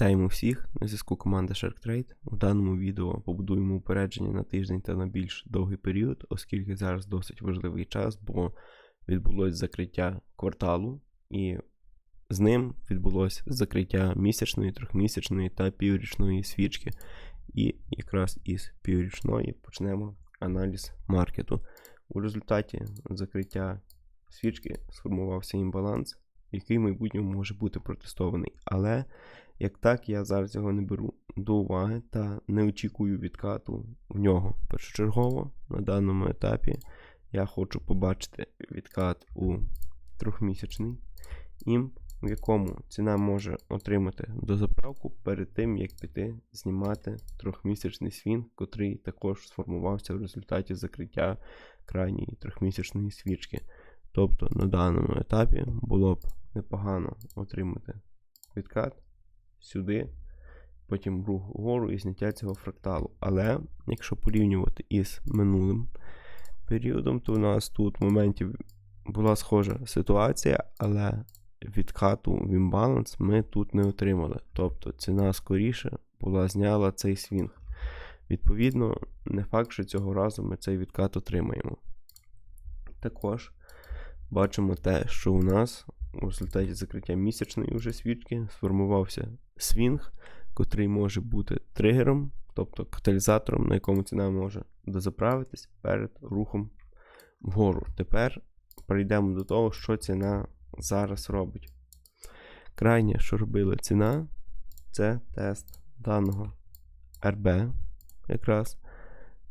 Вітаємо всіх на зв'язку команда SharkTrade. У даному відео побудуємо упередження на тиждень та на більш довгий період, оскільки зараз досить важливий час, бо відбулось закриття кварталу, і з ним відбулось закриття місячної, трьохмісячної та піврічної свічки. І якраз із піврічної почнемо аналіз маркету. У результаті закриття свічки сформувався імбаланс, який в майбутньому може бути протестований. Але як так, я зараз його не беру до уваги та не очікую відкату в нього. Першочергово на даному етапі я хочу побачити відкат у трьохмісячний імп, в якому ціна може отримати дозаправку перед тим, як піти знімати трьохмісячний свін, котрий також сформувався в результаті закриття крайньої трьохмісячної свічки. Тобто на даному етапі було б непогано отримати відкат сюди, потім рух вгору і зняття цього фракталу. Але якщо порівнювати із минулим періодом, то у нас тут в моменті була схожа ситуація, але відкату в імбаланс ми тут не отримали. Тобто ціна скоріше була зняла цей свінг. Відповідно, не факт, що цього разу ми цей відкат отримаємо. Також бачимо те, що у нас у результаті закриття місячної вже свічки сформувався свінг, котрий може бути тригером, тобто каталізатором, на якому ціна може дозаправитись перед рухом вгору. Тепер перейдемо до того, що ціна зараз робить. Крайнє, що робила ціна, це тест даного RB, якраз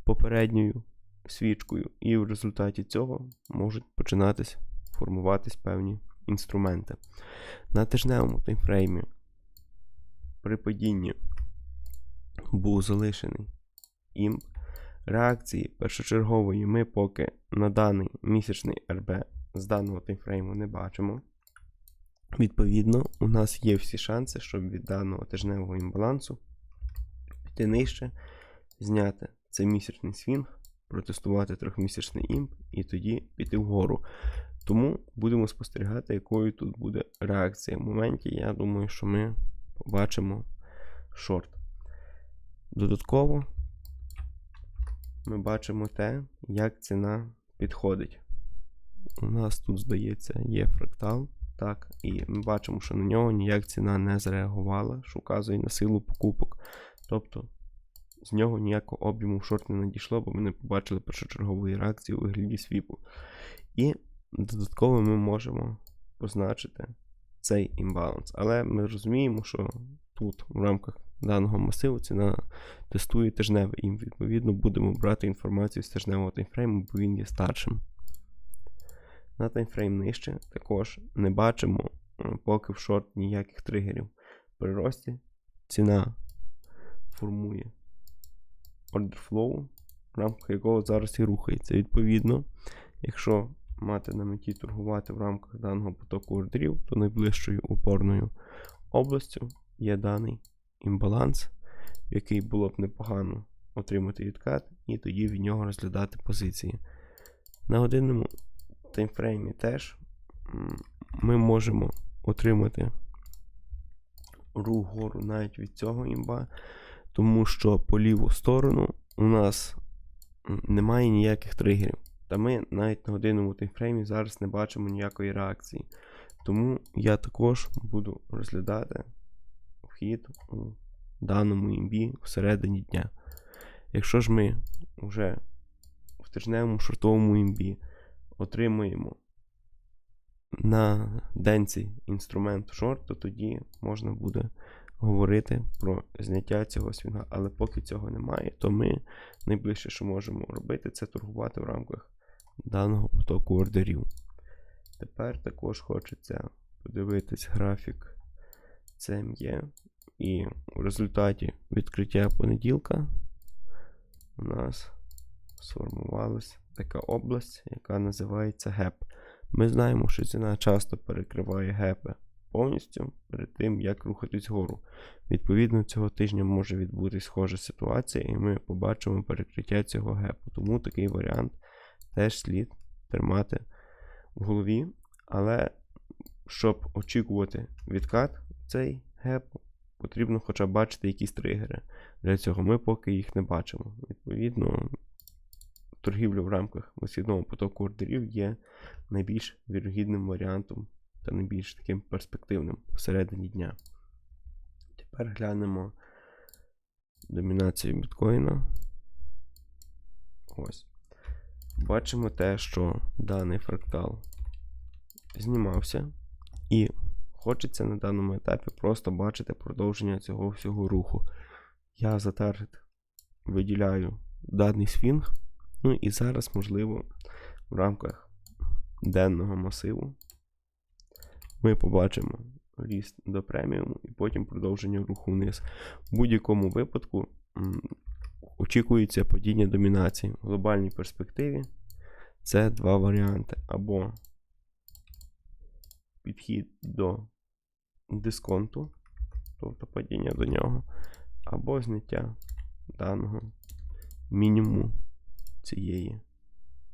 попередньою свічкою, і в результаті цього можуть починатись формуватись певні інструменти. На тижневому таймфреймі при падінні був залишений імп. Реакції першочергової ми поки на даний місячний РБ з даного таймфрейму не бачимо. Відповідно, у нас є всі шанси, щоб від даного тижневого імбалансу піти нижче, зняти цей місячний свінг, протестувати трьохмісячний імп і тоді піти вгору. Тому будемо спостерігати, якою тут буде реакція. В моменті, я думаю, що ми побачимо шорт. Додатково ми бачимо те, як ціна підходить. У нас тут, здається, є фрактал. Так, і ми бачимо, що на нього ніяк ціна не зреагувала, що вказує на силу покупок. Тобто з нього ніякого об'єму в шорт не надійшло, бо ми не побачили першочергової реакції у вигляді свіпу. І додатково ми можемо позначити цей імбаланс. Але ми розуміємо, що тут в рамках даного масиву ціна тестує тижневий імп. Відповідно, будемо брати інформацію з тижневого таймфрейму, бо він є старшим. На таймфрейм нижче також не бачимо поки в шорт ніяких тригерів. При рості ціна формує order flow, в рамках якого зараз і рухається. Відповідно, якщо мати на меті торгувати в рамках даного потоку ордерів, то найближчою опорною областю є даний імбаланс, який було б непогано отримати відкат, і тоді від нього розглядати позиції. На годинному таймфреймі теж ми можемо отримати рух вгору навіть від цього імба, тому що по ліву сторону у нас немає ніяких тригерів. Та ми навіть на годинному таймфреймі зараз не бачимо ніякої реакції. Тому я також буду розглядати вхід у даному імбі всередині дня. Якщо ж ми вже в тижневому шортовому імбі отримуємо на денці інструмент шорт, то тоді можна буде говорити про зняття цього свінга. Але поки цього немає, то ми найближче, що можемо робити, це торгувати в рамках даного потоку ордерів. Тепер також хочеться подивитись графік CME. І в результаті відкриття понеділка у нас сформувалася така область, яка називається геп. Ми знаємо, що ціна часто перекриває гепи повністю перед тим, як рухатись вгору. Відповідно, цього тижня може відбутися схожа ситуація, і ми побачимо перекриття цього гепу. Тому такий варіант теж слід тримати в голові. Але щоб очікувати відкат цей геп, потрібно хоча б бачити якісь тригери. Для цього ми поки їх не бачимо. Відповідно, торгівля в рамках висхідного потоку ордерів є найбільш вірогідним варіантом та найбільш таким перспективним всередині дня. Тепер глянемо домінацію біткоїна. Ось. Бачимо те, що даний фрактал знімався, і хочеться на даному етапі просто бачити продовження цього всього руху. Я за таргет виділяю даний свінг. Ну і зараз, можливо, в рамках денного масиву ми побачимо ріст до преміуму і потім продовження руху вниз. В будь-якому випадку очікується падіння домінації. В глобальній перспективі це два варіанти. Або підхід до дисконту, тобто падіння до нього, або зняття даного мінімуму цієї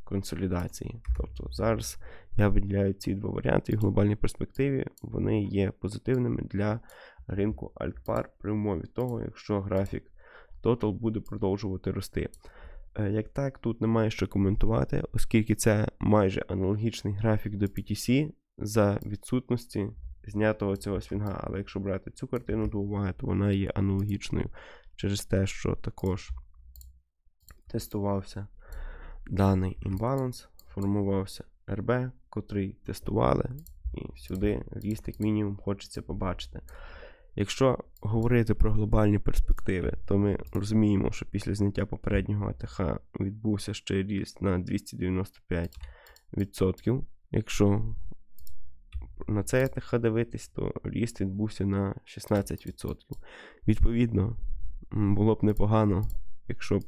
консолідації. Тобто зараз я виділяю ці два варіанти, і в глобальній перспективі вони є позитивними для ринку Altpar при умові того, якщо графік Total буде продовжувати рости. Е, Як так, тут немає що коментувати, оскільки це майже аналогічний графік до PTC за відсутності знятого цього свінга. Але якщо брати цю картину до уваги, то вона є аналогічною через те, що також тестувався даний імбаланс, формувався РБ, котрий тестували, і сюди ріст як мінімум хочеться побачити. Якщо говорити про глобальні перспективи, то ми розуміємо, що після зняття попереднього АТХ відбувся ще ріст на 295%. Якщо на цей АТХ дивитись, то ріст відбувся на 16%. Відповідно, було б непогано, якщо б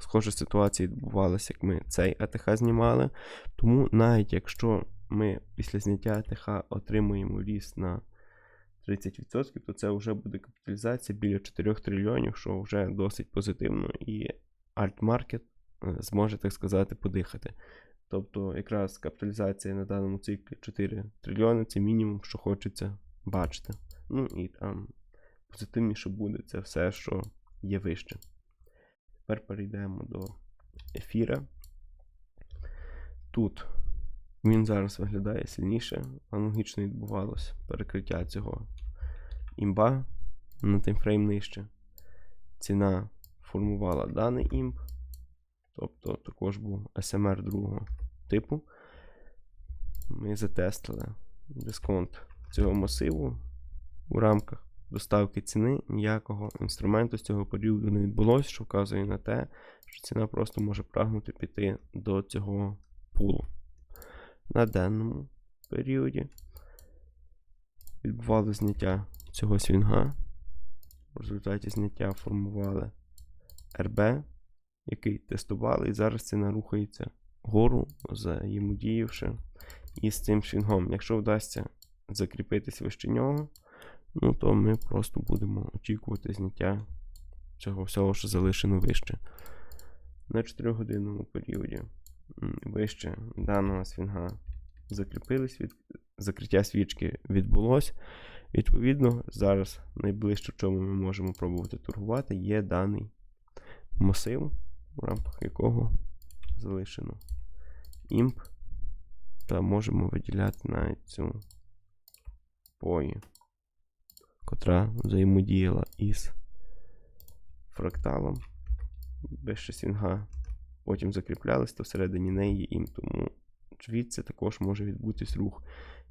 схожа ситуація відбувалася, як ми цей АТХ знімали. Тому навіть якщо ми після зняття АТХ отримуємо ріст на 30%, то це вже буде капіталізація біля 4 трильйонів, що вже досить позитивно, і альтмаркет е, зможе, так сказати, подихати. Тобто, якраз капіталізація на даному циклі 4 трильйони це мінімум, що хочеться бачити. Ну і там позитивніше буде це все, що є вище. Тепер перейдемо до ефіра. Тут він зараз виглядає сильніше. Аналогічно відбувалося перекриття цього імба на таймфрейм нижче. Ціна формувала даний імб, тобто також був SMR другого типу. Ми затестили дисконт цього масиву у рамках доставки ціни ніякого інструменту з цього періоду не відбулося, що вказує на те, що ціна просто може прагнути піти до цього пулу. На денному періоді відбувалося зняття цього свінга. В результаті зняття формували РБ, який тестували, і зараз ціна рухається вгору, взаємодіявши із цим свінгом. Якщо вдасться закріпитись вище нього, ну то ми просто будемо очікувати зняття цього всього, що залишено вище. На 4-годинному періоді м, вище даного свінга закріпились, від... закриття свічки відбулось. Відповідно, зараз найближче, в чому ми можемо пробувати торгувати, є даний масив, в рамках якого залишено імп, та можемо виділяти навіть цю пої, котра взаємодіяла із фракталом без свінга. Потім закріплялись, то всередині неї ім, тому звідси також може відбутись рух.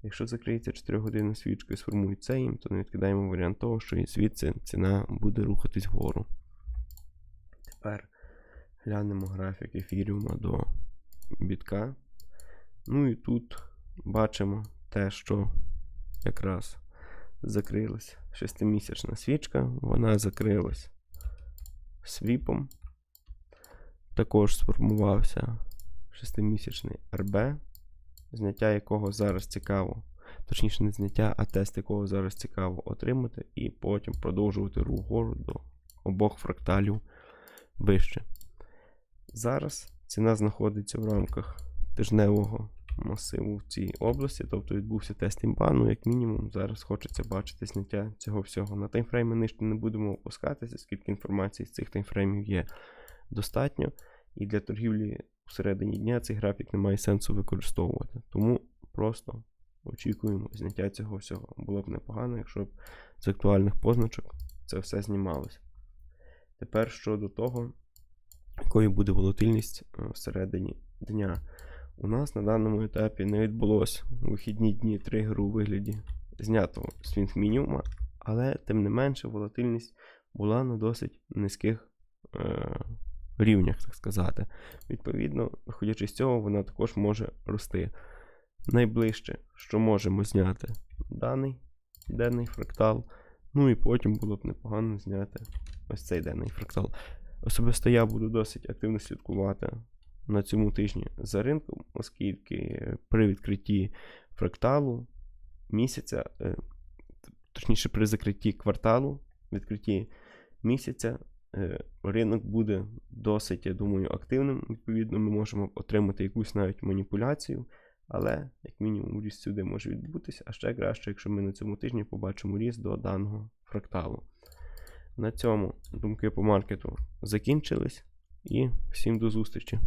Якщо закриється 4 години свічка і сформується їм, то не відкидаємо варіант того, що і звідси ціна буде рухатись вгору. Тепер глянемо графік ефіріума до бітка. Ну і тут бачимо те, що якраз закрилась 6-місячна свічка, вона закрилась свіпом. Також сформувався 6-місячний РБ, зняття якого зараз цікаво, точніше, не зняття, а тест якого зараз цікаво отримати, і потім продовжувати рух вгору до обох фракталів вище. Зараз ціна знаходиться в рамках тижневого масиву в цій області, тобто відбувся тест імба, ну як мінімум зараз хочеться бачити зняття цього всього. На таймфрейми нижче не будемо опускатися, оскільки інформації з цих таймфреймів є достатньо, і для торгівлі всередині дня цей графік не має сенсу використовувати. Тому просто очікуємо зняття цього всього. Було б непогано, якщо б з актуальних позначок це все знімалося. Тепер щодо того, якою буде волатильність е, всередині дня. У нас на даному етапі не відбулося вихідні дні тригеру у вигляді знятого свінг мінімума, але тим не менше волатильність була на досить низьких е, рівнях, так сказати. Відповідно, виходячи з цього, вона також може рости. Найближче, що можемо зняти даний денний фрактал. Ну і потім було б непогано зняти ось цей денний фрактал. Особисто я буду досить активно слідкувати на цьому тижні за ринком, оскільки при відкритті фракталу місяця, е, точніше, при закритті кварталу, відкритті місяця, ринок буде досить, я думаю, активним. Відповідно, ми можемо отримати якусь навіть маніпуляцію, але, як мінімум, ріст сюди може відбутися, а ще краще, якщо ми на цьому тижні побачимо ріст до даного фракталу. На цьому думки по маркету закінчились. І всім до зустрічі!